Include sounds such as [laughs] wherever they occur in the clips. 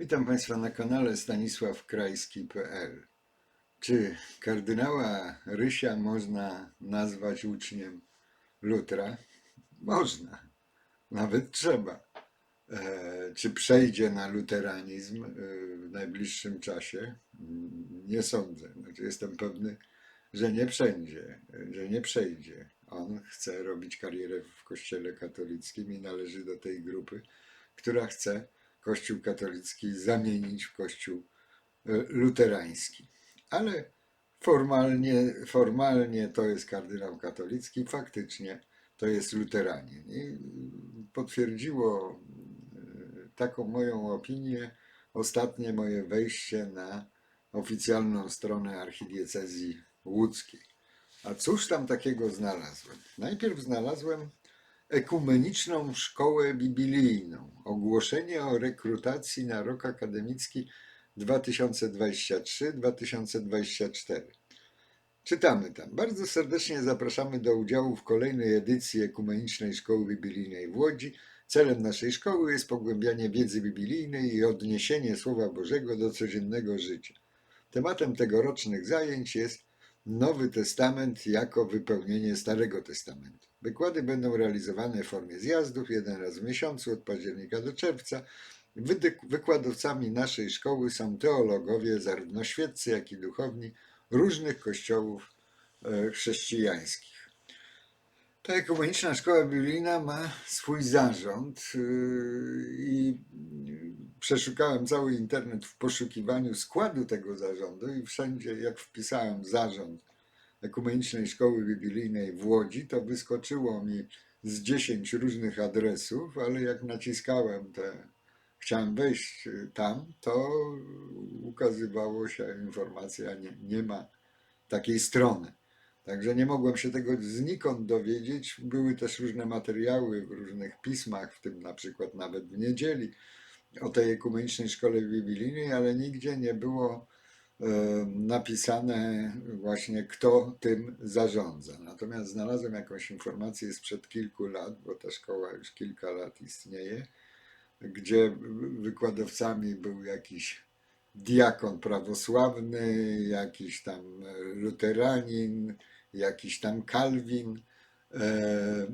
Witam Państwa na kanale stanisławkrajski.pl. Czy kardynała Rysia można nazwać uczniem Lutra? Można, nawet trzeba. E, czy przejdzie na luteranizm e, w najbliższym czasie? Mm, Nie sądzę. Znaczy jestem pewny, że nie przejdzie, że nie przejdzie. On chce robić karierę w kościele katolickim i należy do tej grupy, która chce Kościół katolicki zamienić w Kościół e, luterański. Ale formalnie, formalnie to jest kardynał katolicki, faktycznie to jest luteranin. I potwierdziło e, taką moją opinię ostatnie moje wejście na oficjalną stronę archidiecezji łódzkiej. A cóż tam takiego znalazłem? Najpierw znalazłem ekumeniczną szkołę biblijną. Ogłoszenie o rekrutacji na rok akademicki 2023-2024. Czytamy tam. Bardzo serdecznie zapraszamy do udziału w kolejnej edycji Ekumenicznej Szkoły Biblijnej w Łodzi. Celem naszej szkoły jest pogłębianie wiedzy biblijnej i odniesienie Słowa Bożego do codziennego życia. Tematem tegorocznych zajęć jest Nowy Testament jako wypełnienie Starego Testamentu. Wykłady będą realizowane w formie zjazdów jeden raz w miesiącu od października do czerwca. Wykładowcami naszej szkoły są teologowie, zarówno świeccy, jak i duchowni różnych kościołów e, chrześcijańskich. Ta ekumeniczna szkoła biblijna ma swój zarząd yy, i przeszukałem cały internet w poszukiwaniu składu tego zarządu i wszędzie jak wpisałem zarząd ekumenicznej szkoły biblijnej w Łodzi, to wyskoczyło mi z 10 różnych adresów, ale jak naciskałem te, chciałem wejść y, tam, to ukazywało się informacja, nie, nie ma takiej strony. Także nie mogłem się tego znikąd dowiedzieć. Były też różne materiały w różnych pismach, w tym na przykład nawet w niedzieli, o tej ekumenicznej szkole biblijnej, ale nigdzie nie było e, napisane właśnie, kto tym zarządza. Natomiast znalazłem jakąś informację sprzed kilku lat, bo ta szkoła już kilka lat istnieje, gdzie wykładowcami był jakiś diakon prawosławny, jakiś tam luteranin, jakiś tam Kalwin. E,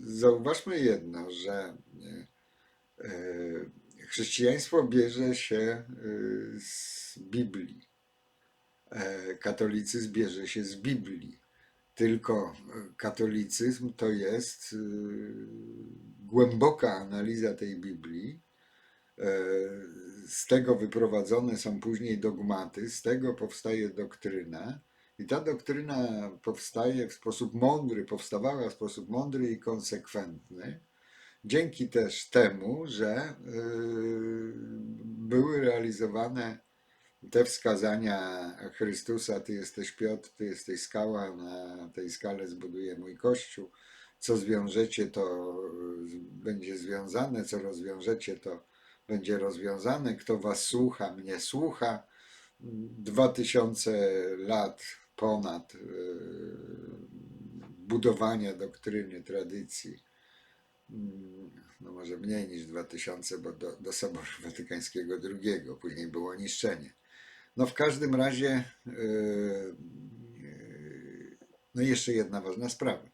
Zauważmy jedno, że chrześcijaństwo bierze się e, z Biblii. E, Katolicyzm bierze się z Biblii. Tylko e, katolicyzm to jest e, głęboka analiza tej Biblii. E, Z tego wyprowadzone są później dogmaty, z tego powstaje doktryna. I ta doktryna powstaje w sposób mądry, powstawała w sposób mądry i konsekwentny, dzięki też temu, że e, były realizowane te wskazania Chrystusa, Ty jesteś Piotr, Ty jesteś skała, na tej skale zbuduję mój kościół. Co zwiążecie, to będzie związane, co rozwiążecie, to będzie rozwiązane. Kto was słucha, mnie słucha. Dwa tysiące lat ponad e, budowania doktryny, tradycji. Mm, No może mniej niż dwa tysiące, bo do, do Soboru [laughs] Watykańskiego II, później było niszczenie. No w każdym razie, yy, yy, no jeszcze jedna ważna sprawa,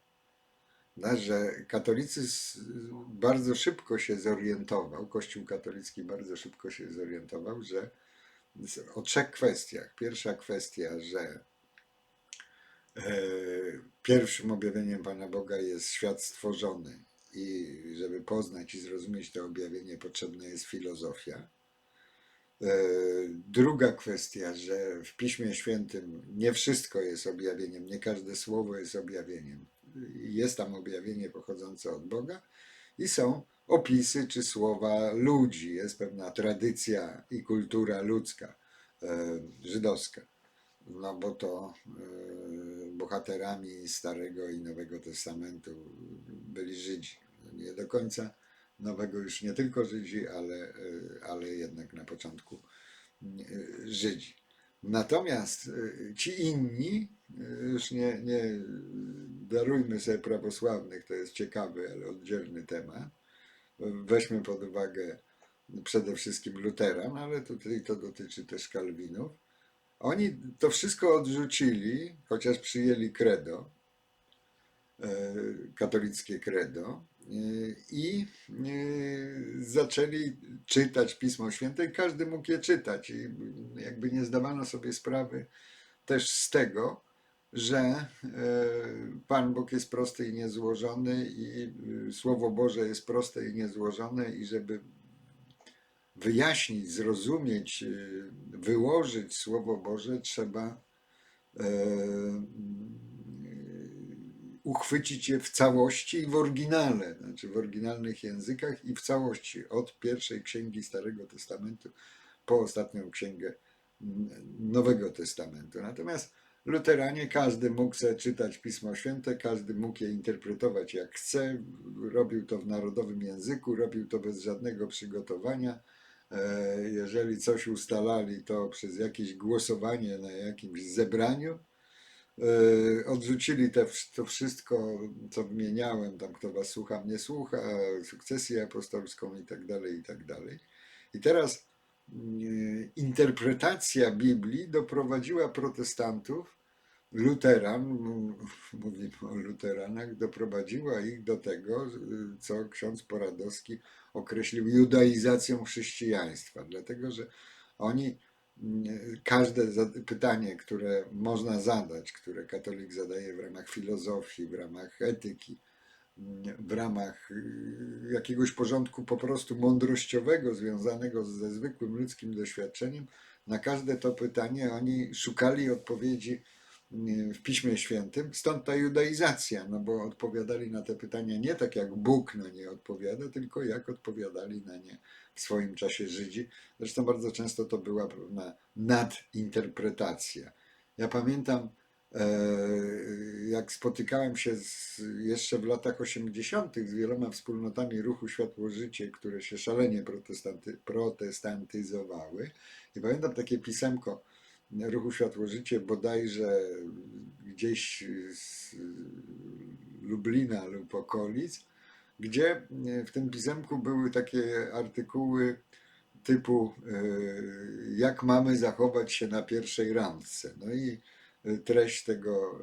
no, że katolicyzm bardzo szybko się zorientował, Kościół katolicki bardzo szybko się zorientował, że o trzech kwestiach. Pierwsza kwestia, że e, pierwszym objawieniem Pana Boga jest świat stworzony i żeby poznać i zrozumieć to objawienie potrzebna jest filozofia. E, Druga kwestia, że w Piśmie Świętym nie wszystko jest objawieniem, nie każde słowo jest objawieniem. Jest tam objawienie pochodzące od Boga i są opisy czy słowa ludzi, jest pewna tradycja i kultura ludzka, e, żydowska. No bo to e, bohaterami Starego i Nowego Testamentu byli Żydzi. Nie do końca Nowego już nie tylko Żydzi, ale, e, ale jednak na początku e, Żydzi. Natomiast e, ci inni, już nie, nie darujmy sobie prawosławnych, to jest ciekawy, ale oddzielny temat. Weźmy pod uwagę przede wszystkim luteran, ale tutaj to dotyczy też kalwinów. Oni to wszystko odrzucili, chociaż przyjęli credo, katolickie credo i e, zaczęli czytać Pismo Święte i każdy mógł je czytać. I jakby nie zdawano sobie sprawy też z tego, że e, Pan Bóg jest prosty i niezłożony i e, Słowo Boże jest proste i niezłożone i żeby wyjaśnić, zrozumieć, wyłożyć Słowo Boże trzeba uchwycić je w całości i w oryginale, znaczy w oryginalnych językach i w całości, od pierwszej księgi Starego Testamentu po ostatnią księgę Nowego Testamentu. Natomiast luteranie, każdy mógł czytać Pismo Święte, każdy mógł je interpretować jak chce, robił to w narodowym języku, robił to bez żadnego przygotowania. E, Jeżeli coś ustalali, to przez jakieś głosowanie na jakimś zebraniu. E, Odrzucili te, to wszystko, co wymieniałem, tam kto was słucha, mnie słucha, sukcesję apostolską i tak dalej, i tak dalej. I teraz mm, interpretacja Biblii doprowadziła protestantów, luteran, [laughs] mówimy o luteranach, doprowadziła ich do tego, co ksiądz Poradowski określił judaizacją chrześcijaństwa, dlatego że oni każde pytanie, które można zadać, które katolik zadaje w ramach filozofii, w ramach etyki, w ramach y, jakiegoś porządku po prostu mądrościowego, związanego ze zwykłym ludzkim doświadczeniem, na każde to pytanie oni szukali odpowiedzi w Piśmie Świętym, stąd ta judaizacja, no bo odpowiadali na te pytania nie tak jak Bóg na nie odpowiada, tylko jak odpowiadali na nie w swoim czasie Żydzi. Zresztą bardzo często to była pewna nadinterpretacja. Ja pamiętam, e, jak spotykałem się z, jeszcze w latach 80. z wieloma wspólnotami ruchu Światło-Życie, które się szalenie protestanty, protestantyzowały. I pamiętam takie pisemko ruchu Światło-Życie bodajże gdzieś z Lublina lub okolic, gdzie w tym pisemku były takie artykuły typu e, jak mamy zachować się na pierwszej randce. No i treść tego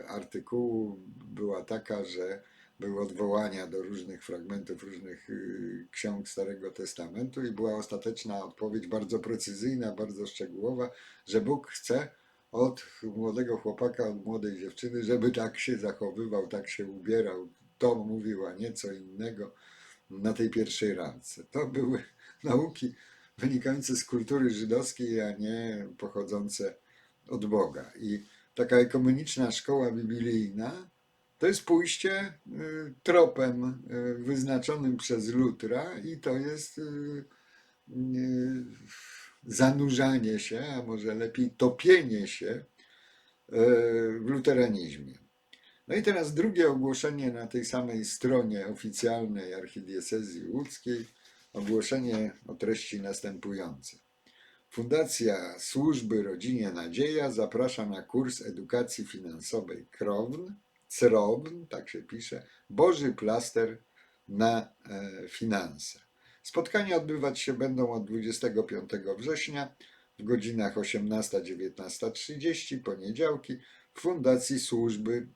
e, artykułu była taka, że były odwołania do różnych fragmentów różnych y, ksiąg Starego Testamentu i była ostateczna odpowiedź bardzo precyzyjna, bardzo szczegółowa, że Bóg chce od młodego chłopaka, od młodej dziewczyny, żeby tak się zachowywał, tak się ubierał. To mówił, a nie co innego na tej pierwszej randce. To były [laughs] nauki wynikające z kultury żydowskiej, a nie pochodzące od Boga. I taka ekumeniczna szkoła biblijna to jest pójście y, tropem y, wyznaczonym przez Lutra i to jest y, zanurzanie się, a może lepiej topienie się w luteranizmie. No i teraz drugie ogłoszenie na tej samej stronie oficjalnej archidiecezji łódzkiej, ogłoszenie o treści następującej. Fundacja Służby Rodzinie Nadzieja zaprasza na kurs edukacji finansowej KROWN, CROWN, tak się pisze, Boży Plaster na e, finanse. Spotkania odbywać się będą od 25 września w godzinach 18-19.30, poniedziałki, w Fundacji Służby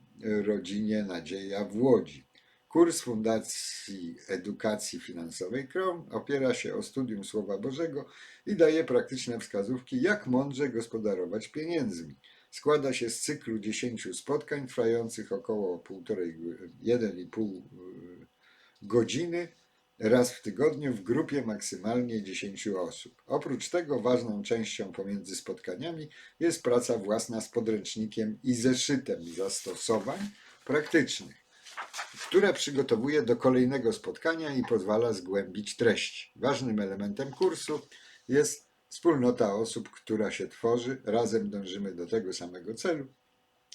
Rodzinie Nadzieja w Łodzi. Kurs Fundacji Edukacji Finansowej KROM opiera się o studium Słowa Bożego i daje praktyczne wskazówki, jak mądrze gospodarować pieniędzmi. Składa się z cyklu 10 spotkań trwających około 1,5 godziny raz w tygodniu w grupie maksymalnie 10 osób. Oprócz tego ważną częścią pomiędzy spotkaniami jest praca własna z podręcznikiem i zeszytem zastosowań praktycznych, które przygotowuje do kolejnego spotkania i pozwala zgłębić treść. Ważnym elementem kursu jest wspólnota osób, która się tworzy, razem dążymy do tego samego celu.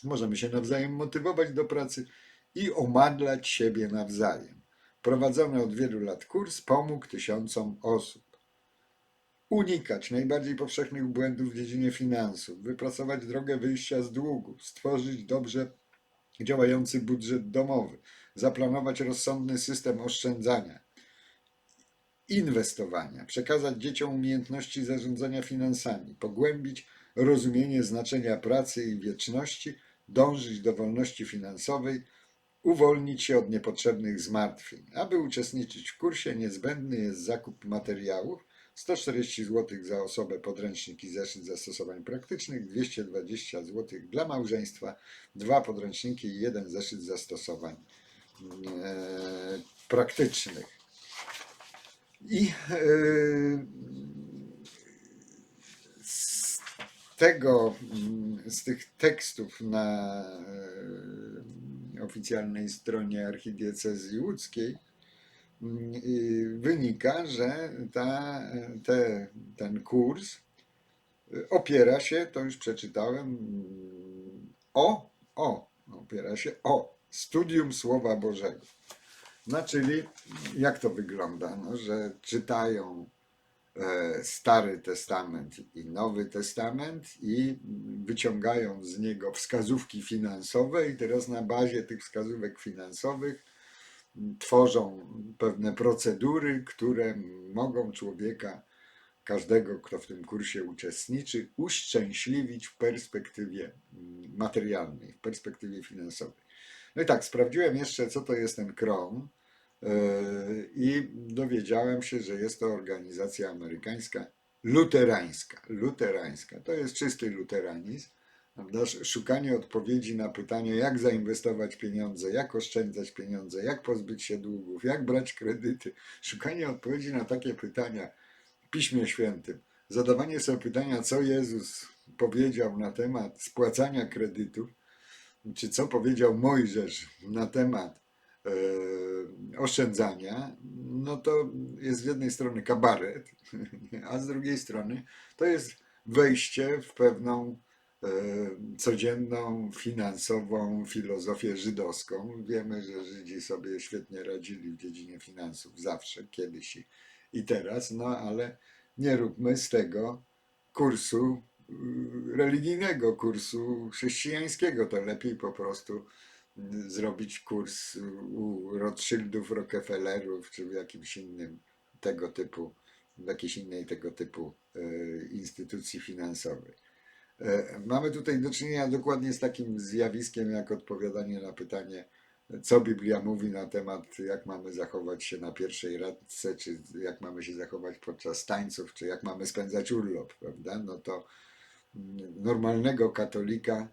Możemy się nawzajem motywować do pracy i omadlać siebie nawzajem. Prowadzony od wielu lat kurs pomógł tysiącom osób. Unikać najbardziej powszechnych błędów w dziedzinie finansów, wypracować drogę wyjścia z długu, stworzyć dobrze działający budżet domowy, zaplanować rozsądny system oszczędzania inwestowania, przekazać dzieciom umiejętności zarządzania finansami, pogłębić rozumienie znaczenia pracy i wieczności, dążyć do wolności finansowej, uwolnić się od niepotrzebnych zmartwień. Aby uczestniczyć w kursie, niezbędny jest zakup materiałów 140 zł za osobę podręcznik i zeszyt zastosowań praktycznych, 220 zł dla małżeństwa, dwa podręczniki i jeden zeszyt zastosowań e, praktycznych. I e, z tego, mm, z tych tekstów na e, oficjalnej stronie archidiecezji łódzkiej mm, wynika, że ta, te, ten kurs opiera się, to już przeczytałem, mm, o, o, opiera się o studium Słowa Bożego. No, czyli jak to wygląda? No, że czytają e, Stary Testament i Nowy Testament i wyciągają z niego wskazówki finansowe, i teraz na bazie tych wskazówek finansowych tworzą pewne procedury, które mogą człowieka, każdego, kto w tym kursie uczestniczy, uszczęśliwić w perspektywie mm, materialnej, w perspektywie finansowej. No i tak, sprawdziłem jeszcze, co to jest ten KROM yy, i dowiedziałem się, że jest to organizacja amerykańska luterańska. Luterańska. To jest czysty luteranizm. Szukanie odpowiedzi na pytanie, jak zainwestować pieniądze, jak oszczędzać pieniądze, jak pozbyć się długów, jak brać kredyty. Szukanie odpowiedzi na takie pytania w Piśmie Świętym. Zadawanie sobie pytania, co Jezus powiedział na temat spłacania kredytów, czy co powiedział Mojżesz na temat e, oszczędzania, no to jest z jednej strony kabaret, [laughs] a z drugiej strony to jest wejście w pewną e, codzienną, finansową filozofię żydowską. Wiemy, że Żydzi sobie świetnie radzili w dziedzinie finansów zawsze, kiedyś i, teraz, no ale nie róbmy z tego kursu religijnego, kursu chrześcijańskiego. To lepiej po prostu zrobić kurs u Rothschildów, Rockefellerów, czy w jakimś innym tego typu, w jakiejś innej tego typu y, instytucji finansowej. E, Mamy tutaj do czynienia dokładnie z takim zjawiskiem, jak odpowiadanie na pytanie, co Biblia mówi na temat, jak mamy zachować się na pierwszej radce, czy jak mamy się zachować podczas tańców, czy jak mamy spędzać urlop, prawda? No to normalnego katolika,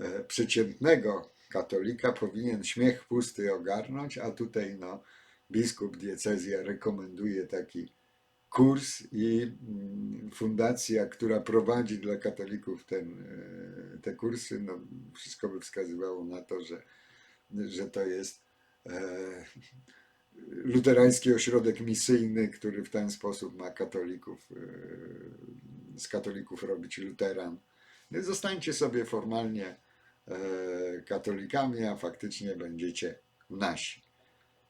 e, przeciętnego katolika powinien śmiech pusty ogarnąć, a tutaj no, biskup diecezja rekomenduje taki kurs i mm, fundacja, która prowadzi dla katolików ten, e, te kursy, no, wszystko by wskazywało na to, że, że to jest e, luterański ośrodek misyjny, który w ten sposób ma katolików, e, z katolików robić luteran. No, zostańcie sobie formalnie e, katolikami, a faktycznie będziecie nasi.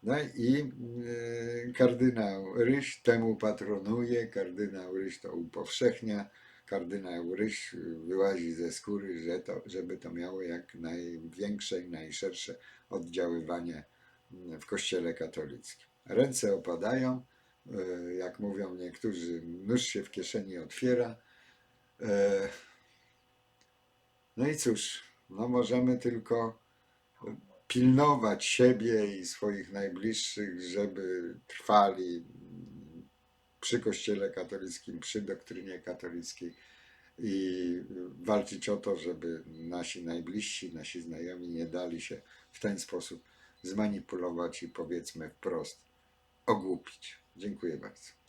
No i e, kardynał Ryś temu patronuje, kardynał Ryś to upowszechnia, kardynał Ryś wyłazi ze skóry, że to, żeby to miało jak największe i najszersze oddziaływanie w Kościele katolickim. Ręce opadają, e, jak mówią niektórzy, nóż się w kieszeni otwiera. E, No i cóż, no możemy tylko pilnować siebie i swoich najbliższych, żeby trwali przy Kościele katolickim, przy doktrynie katolickiej i walczyć o to, żeby nasi najbliżsi, nasi znajomi nie dali się w ten sposób zmanipulować i powiedzmy wprost ogłupić. Dziękuję bardzo.